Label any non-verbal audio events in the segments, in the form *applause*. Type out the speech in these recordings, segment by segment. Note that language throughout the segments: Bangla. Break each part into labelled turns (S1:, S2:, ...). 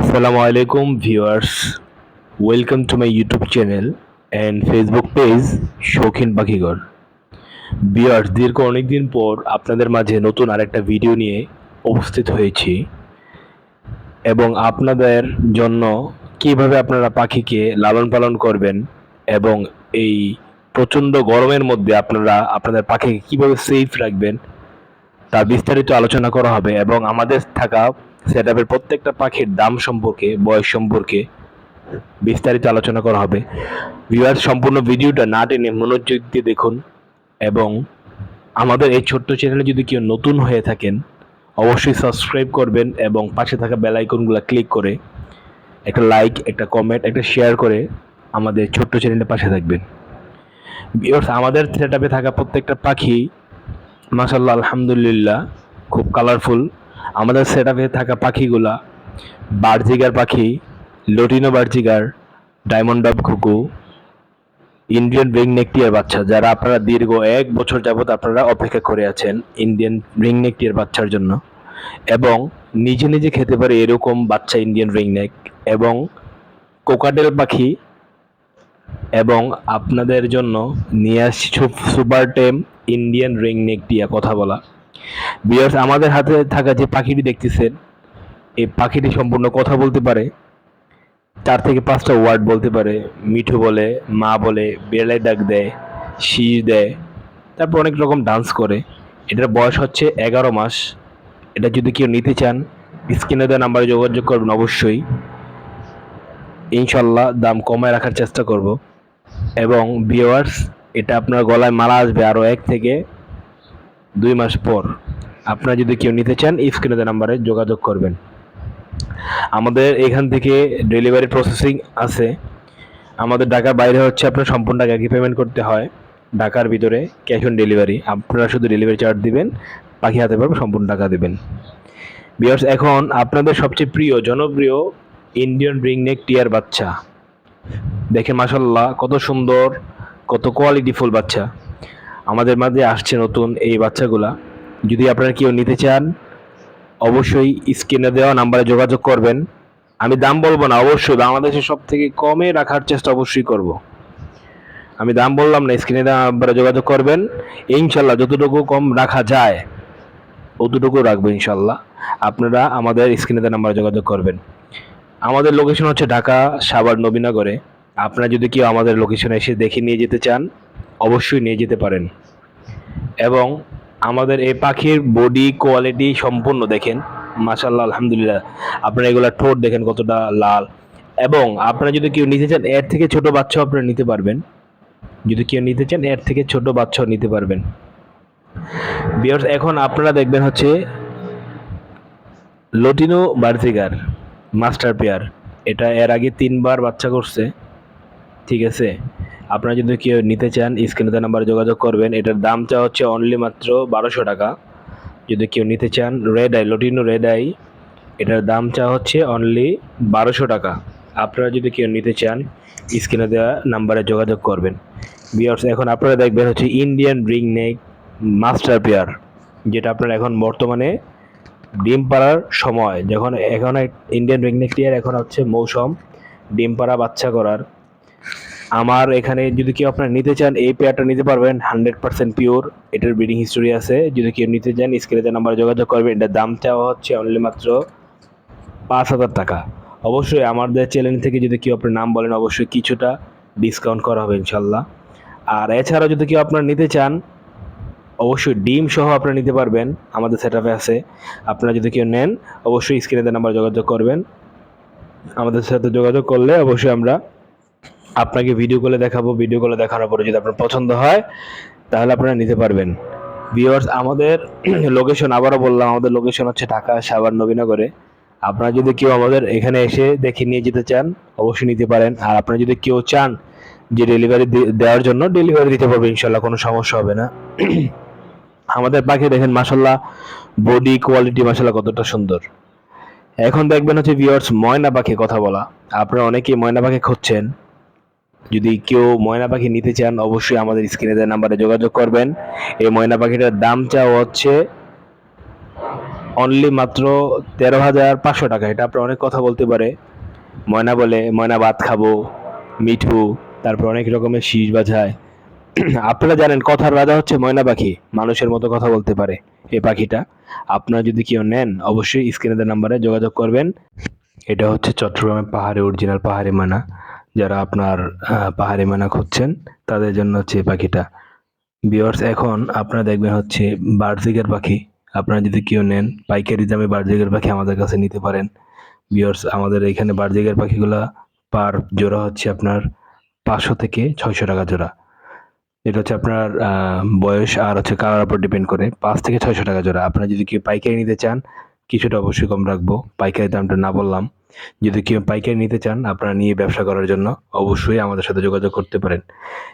S1: আসসালামু আলাইকুম viewers, welcome to my YouTube channel and Facebook page Shoukhin Pakhighar viewers, দীর্ঘ অনেকদিন পর আপনাদের মাঝে নতুন আরেকটা ভিডিও নিয়ে উপস্থিত হয়েছি এবং আপনাদের জন্য কীভাবে আপনারা পাখিকে লালন পালন করবেন এবং এই প্রচণ্ড গরমের মধ্যে আপনারা আপনাদের পাখিকে কীভাবে সেফ রাখবেন তার বিস্তারিত আলোচনা করা হবে এবং আমাদের থাকা সেট প্রত্যেকটা পাখির দাম সম্পর্কে, বয়স সম্পর্কে বিস্তারিত আলোচনা করা হবে। ভিউয়ার সম্পূর্ণ ভিডিওটা না টেনে মনোযোগ দিয়ে দেখুন এবং আমাদের এই ছোট্ট চ্যানেলে যদি কেউ নতুন হয়ে থাকেন, অবশ্যই সাবস্ক্রাইব করবেন এবং পাশে থাকা বেল আইকনগুলো ক্লিক করে একটা লাইক একটা কমেন্ট একটা শেয়ার করে আমাদের ছোট্ট চ্যানেলের পাশে থাকবেন। ভিউয়ার্স আমাদের সেটআপে থাকা প্রত্যেকটা পাখি মাশাল্লাহ আলহামদুলিল্লাহ, খুব কালারফুল আমাদের সেট আপে থাকা পাখিগুলা, বার্জিগার পাখি, লটিনো বার্জিগার ডায়মন্ড ডাব খুকু ইন্ডিয়ান রিং নেকটিয়ার বাচ্চা, যারা আপনারা দীর্ঘ এক বছর যাবত আপনারা অপেক্ষা করে আছেন ইন্ডিয়ান রিং নেকটিয়ার বাচ্চার জন্য। এবং নিজে নিজে খেতে পারে এরকম বাচ্চা ইন্ডিয়ান রিং নেক এবং কোকাটেল পাখি এবং আপনাদের জন্য নিয়ে আসছি সুপার টেম ইন্ডিয়ান রিং নেক টিয়া কথা বলা। বিয়ার্স আমাদের হাতে থাকা যে পাখিটি দেখতেছেন, এই পাখিটি সম্পূর্ণ কথা বলতে পারে। চার থেকে পাঁচটা ওয়ার্ড বলতে পারে। মিঠু বলে, মা বলে বেড়ায় ডাক দেয় শীষ দেয়, তারপর অনেক রকম ডান্স করে। এটার বয়স হচ্ছে এগারো মাস। এটা যদি কেউ নিতে চান স্ক্রিনে দেওয়া নাম্বারে যোগাযোগ করবেন অবশ্যই। ইনশাল্লাহ দাম কমায় রাখার চেষ্টা করব। এবং ভিওয়ার্স এটা আপনার গলায় মালা আসবে আরও এক থেকে দুই মাস পর। আপনারা যদি কেউ নিতে চান স্ক্রিনে নাম্বারে যোগাযোগ করবেন। আমাদের এখান থেকে ডেলিভারি প্রসেসিং আছে। আমাদের ঢাকার বাইরে হচ্ছে আপনার সম্পূর্ণ টাকা কি পেমেন্ট করতে হয়। ঢাকার ভিতরে ক্যাশ অন ডেলিভারি আপনারা শুধু ডেলিভারি চার্জ দিবেন পাখি হাতে পারবে সম্পূর্ণ টাকা দেবেন। বিয়ার্স এখন আপনাদের সবচেয়ে প্রিয়, জনপ্রিয় ইন্ডিয়ান রিং নেক টিয়ার বাচ্চা। দেখে মাসাল্লাহ কত সুন্দর, কত কোয়ালিটিফুল বাচ্চা। আমাদের মাঝে আসছে নতুন এই বাচ্চাগুলা। যদি আপনারা কেউ নিতে চান, অবশ্যই স্ক্রিনে দেওয়া নাম্বারে যোগাযোগ করবেন। আমি দাম বলব না, অবশ্যই বাংলাদেশের সব থেকে কমে রাখার চেষ্টা অবশ্যই করব। আমি দাম বললাম না, স্ক্রিনে দেওয়া নাম্বারে যোগাযোগ করবেন। ইনশাল্লাহ যতটুকু কম রাখা যায়, অতটুকু রাখব ইনশাল্লাহ। আপনারা আমাদের স্ক্রিনে দেওয়া নাম্বারে যোগাযোগ করবেন। আমাদের লোকেশন হচ্ছে ঢাকা সাভার নবীনগরে। আপনারা যদি কেউ আমাদের লোকেশনে এসে দেখে নিয়ে যেতে চান, অবশ্যই নিয়ে যেতে পারেন। এবং আমাদের এই পাখির বডি কোয়ালিটি সম্পূর্ণ দেখেন। মাশাল্লাহ আলহামদুলিল্লাহ। আপনারা এগুলা ঠোঁট দেখেন কতটা লাল। এবং আপনারা যদি কেউ নিতে চান, এর থেকে ছোট বাচ্চাও আপনারা নিতে পারবেন। যদি কেউ নিতে চান, এর থেকে ছোট বাচ্চাও নিতে পারবেন। বিয়ার্স এখন আপনারা দেখবেন হচ্ছে লটিনো বার্জিগার মাস্টার পেয়ার। এটা এর আগে তিনবার বাচ্চা করছে। ঠিক আছে? আপনারা যদি কেউ নিতে চান স্ক্রিনে নাম্বারে যোগাযোগ করবেন। এটার দামটা হচ্ছে অনলি মাত্র বারোশো টাকা। যদি কেউ নিতে চান red eye lutino red eye এটার দামটা হচ্ছে অনলি বারোশো টাকা। আপনারা যদি কেউ নিতে চান স্ক্রিনে দেওয়া নাম্বারে যোগাযোগ করবেন। বিয়ার্স এখন আপনারা দেখবেন হচ্ছে Indian ring neck master pair যেটা আপনারা এখন বর্তমানে ডিম পাড়ার সময়, যখন এখন ইন্ডিয়ান রিং নেক টিয়ার এখন হচ্ছে মৌসুম, ডিম পাড়া বাচ্চা করার। আমার এখানে যদি কেউ আপনারা নিতে চান, এই পেয়ারটা নিতে পারবেন হান্ড্রেড পার্সেন্ট পিওর এটার ব্রিডিং হিস্টোরি আছে। যদি কেউ নিতে চান স্ক্রিনে নাম্বারে যোগাযোগ করবেন এটার দাম চাওয়া হচ্ছে অনলি মাত্র পাঁচ হাজার টাকা। অবশ্যই আমাদের চ্যানেল থেকে যদি কেউ আপনার নাম বলেন, অবশ্যই কিছুটা ডিসকাউন্ট করা হবে ইনশাল্লাহ। আর এছাড়াও যদি কেউ আপনারা নিতে চান, অবশ্যই ডিম সহ আপনারা নিতে পারবেন, আমাদের সেট আছে। আপনারা যদি কেউ নেন, অবশ্যই স্ক্রিনে নাম্বার যোগাযোগ করবেন, আমাদের সাথে যোগাযোগ করলে অবশ্যই আমরা আপনাকে ভিডিও কলে দেখাবো ভিডিও কলে দেখানোর পরে যদি আপনার পছন্দ হয়, তাহলে আপনারা নিতে পারবেন। ভিওয়ার্স আমাদের *clears throat* লোকেশন আবারও বললাম, আমাদের লোকেশন হচ্ছে ঢাকা সাভার নবীনগরে। আপনারা যদি কেউ আমাদের এখানে এসে দেখে নিয়ে যেতে চান, অবশ্যই নিতে পারেন। আর আপনারা যদি কেউ চান যে ডেলিভারি দেওয়ার জন্য ডেলিভারি দিতে পারবে, ইনশাল্লাহ কোনো সমস্যা হবে না। *clears throat* আমাদের পাখি দেখেন মাসাল্লাহ বডি কোয়ালিটি মাসাল্লাহ কতটা সুন্দর। এখন দেখবেন হচ্ছে ভিওয়ার্স ময়না পাখি কথা বলা। আপনারা অনেকেই ময়না পাখি খুঁজছেন। যদি কেউ ময়না পাখি নিতে চান, অবশ্যই আমাদের স্ক্রিনে দেওয়া নাম্বারে যোগাযোগ করবেন। এই ময়না পাখিটার দাম চাও হচ্ছে অনলি মাত্র তেরো হাজার পাঁচশো টাকা। এটা আপনার অনেক কথা বলতে পারে। ময়না বলে, ময়না ভাত খাব, মিঠু, তারপর অনেক রকমের শীষ বাজায়। *clears throat* আপনারা জানেন, কথার রাজা হচ্ছে ময়না পাখি। মানুষের মতো কথা বলতে পারে এই পাখিটা। আপনারা যদি কেউ নেন, অবশ্যই স্ক্রিনের নাম্বারে যোগাযোগ করবেন। এটা হচ্ছে চট্টগ্রামের পাহাড়ে, অরিজিনাল পাহাড়ে মানা। যারা আপনার পাহাড়ি মানা খুঁজছেন, তাদের জন্য হচ্ছে পাখিটা। বিয়ার্স এখন আপনারা দেখবেন হচ্ছে বার্জিকের পাখি। আপনারা যদি কেউ নেন, পাইকারি দামে বার্জিকের পাখি আমাদের কাছে নিতে পারেন। বিয়ার্স আমাদের এখানে বার্জিকের পাখিগুলো পার জোড়া হচ্ছে আপনার পাঁচশো থেকে ছয়শো টাকা জোড়া। এটা হচ্ছে আপনার বয়স আর হচ্ছে কালার উপর ডিপেন্ড করে, পাঁচ থেকে ছয়শো টাকা জোড়া। আপনারা যদি কেউ পাইকারি নিতে চান কিছুটা অবশ্যই কম রাখব। পাইকারি দামটা না বললাম। যদি কেউ পাইকারি নিতে চান, আপনারা নিয়ে ব্যবসা করার জন্য অবশ্যই আমাদের সাথে যোগাযোগ করতে পারেন।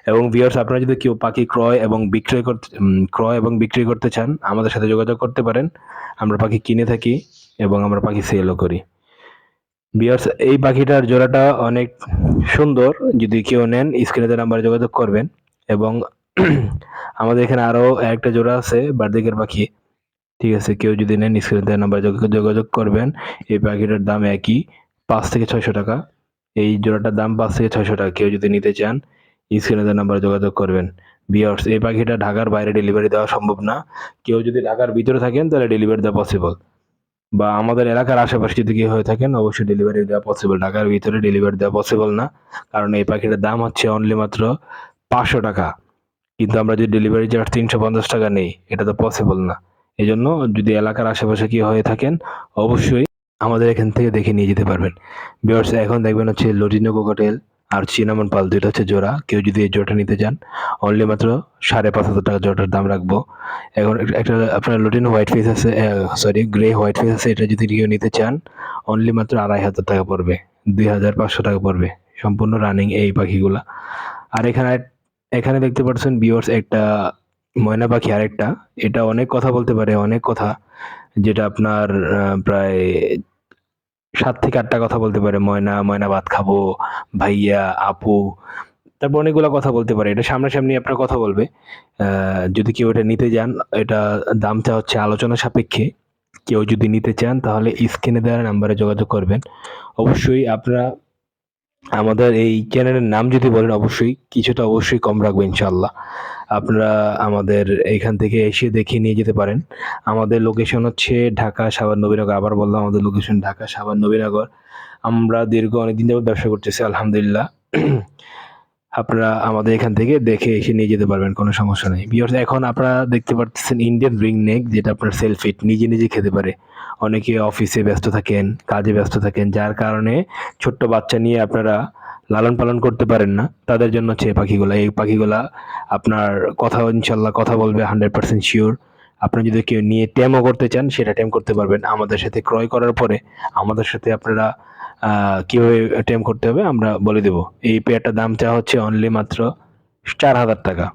S1: এবং ভিউয়ার্স আপনারা যদি কেউ পাখি ক্রয় এবং বিক্রয় করতে ক্রয় এবং বিক্রি করতে চান, আমাদের সাথে যোগাযোগ করতে পারেন। আমরা পাখি কিনে থাকি এবং আমরা পাখি সেলও করি। ভিউয়ার্স এই পাখিটার জোড়াটা অনেক সুন্দর। যদি কেউ নেন স্ক্রিনে নাম্বারে যোগাযোগ করবেন। এবং *clears throat* আমাদের এখানে আরও একটা জোড়া আছে বার্দিকের পাখি। ঠিক আছে, কেউ যদি নেন স্ক্রিনে নাম্বারে যোগাযোগ করবেন। এই পাখিটার দাম একই, পাঁচ থেকে ছয়শো টাকা। এই জোড়াটার দাম পাঁচ থেকে ছয়শো টাকা, কেউ যদি নিতে চান স্ক্রিনে নাম্বারে যোগাযোগ করবেন। বিয়ার্স এই পাখিটা ঢাকার বাইরে ডেলিভারি দেওয়া সম্ভব না। কেউ যদি ঢাকার ভিতরে থাকেন, তাহলে ডেলিভারি দেওয়া পসিবল বা আমাদের এলাকার আশেপাশে যদি কেউ হয়ে থাকেন, অবশ্যই ডেলিভারি দেওয়া পসিবল ঢাকার ভিতরে ডেলিভারি দেওয়া পসিবল না। কারণ এই পাখিটার দাম হচ্ছে অনলি মাত্র পাঁচশো টাকা। কিন্তু আমরা যদি ডেলিভারি চার্জ তিনশো পঞ্চাশ টাকা নেই, এটা তো পসিবল না। এই জন্য যদি এলাকার আশেপাশে কেউ হয়ে থাকেন, অবশ্যই আমাদের এখান থেকে দেখে নিয়ে যেতে পারবেন। বিয়ার্স এখন দেখবেন হচ্ছে লটিনো কোকটেল আর চিনামন পাল দুইটা হচ্ছে জোড়া। কেউ যদি এই জোড়াটা নিতে চান অনলি মাত্র সাড়ে পাঁচ হাজার টাকা জোড়াটার দাম রাখব। এখন একটা- আপনার লটিনো হোয়াইট ফেস আছে সরি গ্রে হোয়াইট ফেস আছে, এটা যদি কেউ নিতে চান অনলি মাত্র আড়াই হাজার টাকা পড়বে, দুই হাজার পাঁচশো টাকা পড়বে, সম্পূর্ণ রানিং এই পাখিগুলা। আর এখানে এখানে দেখতে পাচ্ছেন বিয়ার্স একটা ময়না পাখি আরেকটা। এটা অনেক কথা বলতে পারে, অনেক কথা। যেটা আপনার প্রায় সাত থেকে আটটা কথা বলতে পারে। ময়না ময়না ভাত খাব, ভাইয়া, আপু, তারপর অনেকগুলো কথা বলতে পারে। এটা সামনাসামনি আপনার কথা বলবে। যদি কেউ এটা নিতে যান, এটা দামটা হচ্ছে আলোচনা সাপেক্ষে। কেউ যদি নিতে চান, তাহলে স্ক্রিনে দেওয়া নাম্বারে যোগাযোগ করবেন। অবশ্যই আপনারা আমাদের এই চ্যানেলের নাম যদি বলেন, অবশ্যই কিছুটা অবশ্যই কম রাখব ইনশাল্লাহ আপনারা আমাদের এখান থেকে এসে দেখে নিয়ে যেতে পারেন। আমাদের লোকেশন হচ্ছে ঢাকা সাবান নবীনগর আবার বললাম, আমাদের লোকেশন ঢাকা সাবান নবীনগর আমরা দীর্ঘ অনেকদিন যাবত ব্যবসা করতেছি, আলহামদুলিল্লাহ। আপনারা আমাদের এখান থেকে দেখে এসে নিয়ে যেতে পারবেন, কোনো সমস্যা নেই। বিয়ার্স এখন আপনারা দেখতে পাচ্ছেন ইন্ডিয়ান রিং নেক যেটা আপনার সেলফিট নিজে নিজে খেতে পারে। অনেকে অফিসে ব্যস্ত থাকেন, কাজে ব্যস্ত থাকেন, যার কারণে ছোট্ট বাচ্চা নিয়ে আপনারা লালন পালন করতে পারেন না। তাদের জন্য হচ্ছে এই পাখিগুলা। এই পাখিগুলা আপনার কথা ইনশাল্লাহ কথা বলবে হান্ড্রেড পার্সেন্ট শিওর আপনি যদি কেউ নিয়ে ট্যামও করতে চান, সেটা ট্যাম করতে পারবেন। আমাদের সাথে ক্রয় করার পরে আমাদের সাথে আপনারা কীভাবে টেম করতে হবে আমরা বলে দেব। এই পেয়ারটার দাম চা হচ্ছে অনলি মাত্র চার হাজার টাকা।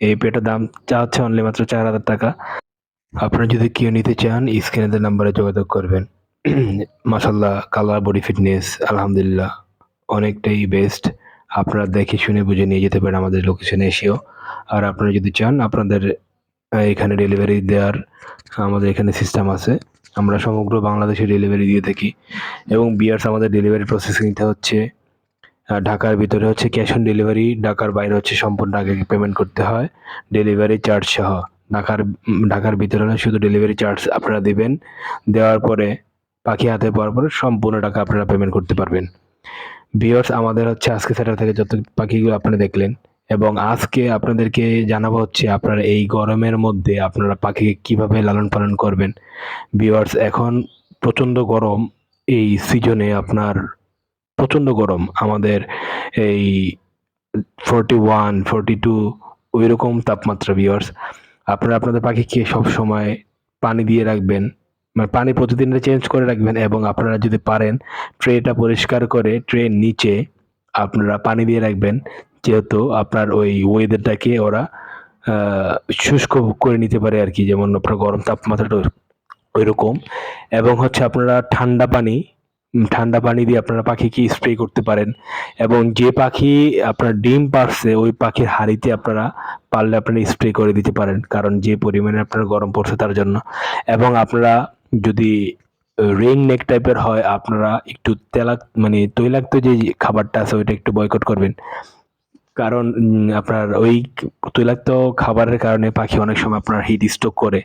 S1: এই পেয়ারটার দাম চা হচ্ছে অনলি মাত্র চার হাজার টাকা। আপনারা যদি কেউ নিতে চান স্ক্রিনের নাম্বারে যোগাযোগ করবেন। মাসাল্লাহ কালার বডি ফিটনেস আলহামদুলিল্লাহ, অনেকটাই বেস্ট আপনারা দেখে শুনে বুঝে নিয়ে যেতে পারেন আমাদের লোকেশনে এসেও। আর আপনারা যদি চান, আপনাদের এখানে ডেলিভারি দেওয়ার আমাদের এখানে সিস্টেম আছে। আমরা সমগ্র বাংলাদেশে ডেলিভারি দিয়ে থাকি। এবং বিয়ার্স আমাদের ডেলিভারি প্রসেসিংটা হচ্ছে ঢাকার ভিতরে হচ্ছে ক্যাশ অন ডেলিভারি ঢাকার বাইরে হচ্ছে সম্পূর্ণ আগে পেমেন্ট করতে হয়। ডেলিভারি চার্জ সহ। ঢাকার ঢাকার ভিতরে হলে শুধু ডেলিভারি চার্জ আপনারা দিবেন। দেওয়ার পরে, পাখি হাতে পাওয়ার পরে সম্পূর্ণ টাকা আপনারা পেমেন্ট করতে পারবেন। ভিউয়ার্স আমাদের হচ্ছে আজকে সেটা থেকে যত পাখিগুলো আপনারা দেখলেন এবং আজকে আপনাদেরকে জানাব হচ্ছে আপনারা এই গরমের মধ্যে আপনারা পাখিকে কীভাবে লালন পালন করবেন। ভিওয়ার্স এখন প্রচণ্ড গরম, এই সিজনে আপনার প্রচণ্ড গরম। আমাদের এই ফোরটি ওয়ান ফোরটি টু ওই রকম তাপমাত্রা ভিওয়ার্স আপনারা আপনাদের পাখিকে সব সময় পানি দিয়ে রাখবেন মানে পানি প্রতিদিন চেঞ্জ করে রাখবেন এবং আপনারা যদি পারেন ট্রেটা পরিষ্কার করে ট্রের নিচে আপনারা পানি দিয়ে রাখবেন। যেহেতু আপনার ওই ওয়েদারটাকে ওরা শুষ্ক করে নিতে পারে আর কি যেমন আপনার গরম তাপমাত্রাটা ওই রকম এবং হচ্ছে আপনারা ঠান্ডা পানি ঠান্ডা পানি দিয়ে আপনারা পাখিকে স্প্রে করতে পারেন। এবং যে পাখি আপনার ডিম পারছে, ওই পাখির হাড়িতে আপনারা পারলে আপনারা স্প্রে করে দিতে পারেন, কারণ যে পরিমাণে আপনার গরম পড়ছে তার জন্য। এবং আপনারা যদি রিং নেক টাইপের হয়, আপনারা একটু তেলাক মানে তৈলাক্ত যে খাবারটা আছে, ওইটা একটু বয়কট করবেন। কারণ আপনার ওই তৈলাক্ত খাবারের কারণে পাখি অনেক সময় আপনার হিট স্ট্রোক করে।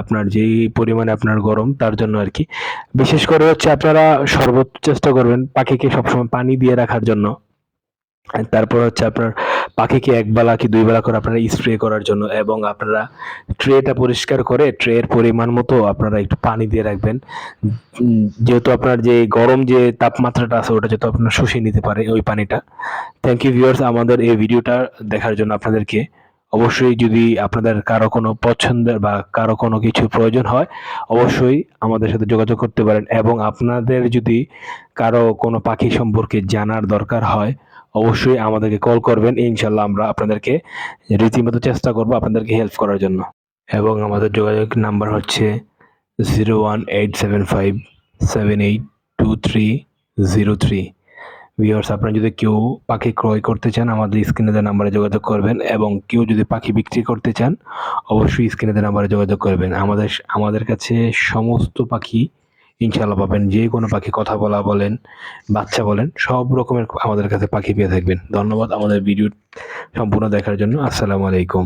S1: আপনার যেই পরিমাণে আপনার গরম, তার জন্য আর কি। বিশেষ করে হচ্ছে আপনারা সর্বোচ্চ চেষ্টা করবেন পাখিকে সবসময় পানি দিয়ে রাখার জন্য। তারপর হচ্ছে আপনার পাখিকে এক বেলা কি দুই বেলা করে আপনারা স্প্রে করার জন্য এবং আপনারা ট্রেটা পরিষ্কার করে ট্রের পরিমাণ মতো আপনারা একটু পানি দিয়ে রাখবেন। যেহেতু আপনার যে গরম যে তাপমাত্রাটা আছে ওটা যেহেতু আপনার শুষিয়ে নিতে পারে ওই পানিটা। থ্যাংক ইউ ভিউয়ার্স আমাদের এই ভিডিওটা দেখার জন্য আপনাদেরকে অবশ্যই যদি আপনাদের কারও কোনো পছন্দের বা কারও কোনো কিছু প্রয়োজন হয়, অবশ্যই আমাদের সাথে যোগাযোগ করতে পারেন এবং আপনাদের যদি কারও কোনো পাখি সম্পর্কে জানার দরকার হয় অবশ্যই আমাদেরকে কল করবেন, ইনশাল্লাহ আমরা আপনাদেরকে রীতিমতো চেষ্টা করব আপনাদেরকে হেল্প করার জন্য। এবং আমাদের যোগাযোগ নাম্বার হচ্ছে zero one eight seven five seven eight two three zero three viewers আপনারা যদি কেউ পাখি ক্রয় করতে চান, আমাদের স্ক্রিনে দেওয়া নাম্বারে যোগাযোগ করবেন এবং কেউ যদি পাখি বিক্রি করতে চান, অবশ্যই স্ক্রিনে দেওয়া নাম্বারে যোগাযোগ করবেন। আমাদের আমাদের কাছে সমস্ত পাখি ইনশাল্লাহ পাবেন, যে কোনো পাখি কথা বলা বলেন, বাচ্চা বলেন, সব রকমের আমাদের কাছে পাখি পেয়ে থাকবেন। ধন্যবাদ আমাদের ভিডিও সম্পূর্ণ দেখার জন্য। আসসালামু আলাইকুম।